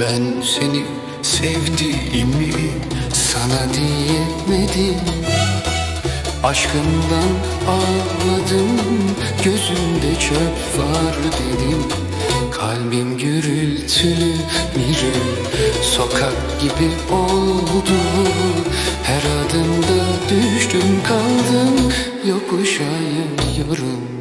Ben seni sevdiğimi sana diyemedim. Aşkından ağladım Gözümde çöp var dedim. Kalbim gürültülü mirül Sokak gibi oldu. Her adımda düştüm kaldım Yokuşa yanıyorum.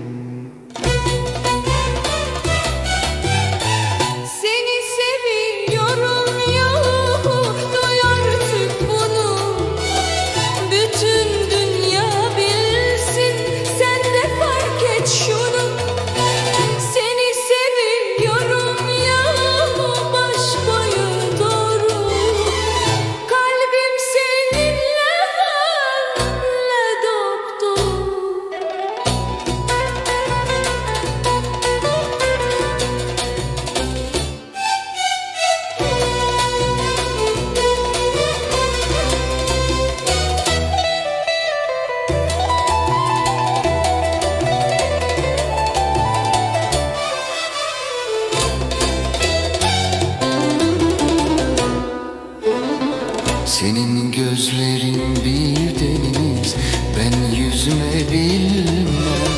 Senin gözlerin bir deniz Ben yüzme bilmem.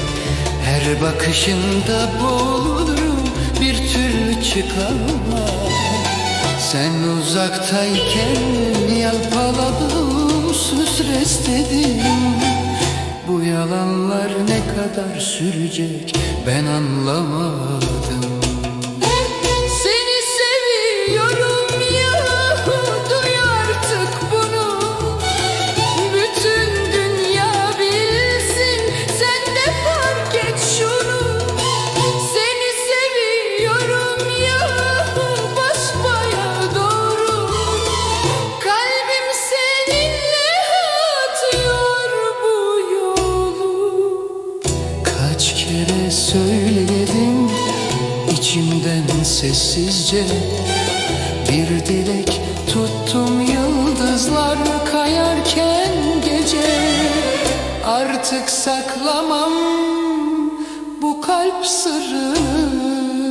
Her bakışında boğulurum Bir türlü çıkamam. Sen uzaktayken yalpaladım Söz istedim Bu yalanlar ne kadar sürecek Ben anlamadım sessizce Bir dilek tuttum yıldızlar kayarken gece. Artık saklamam bu kalp sırrını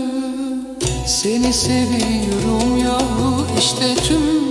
Seni seviyorum yahu işte tüm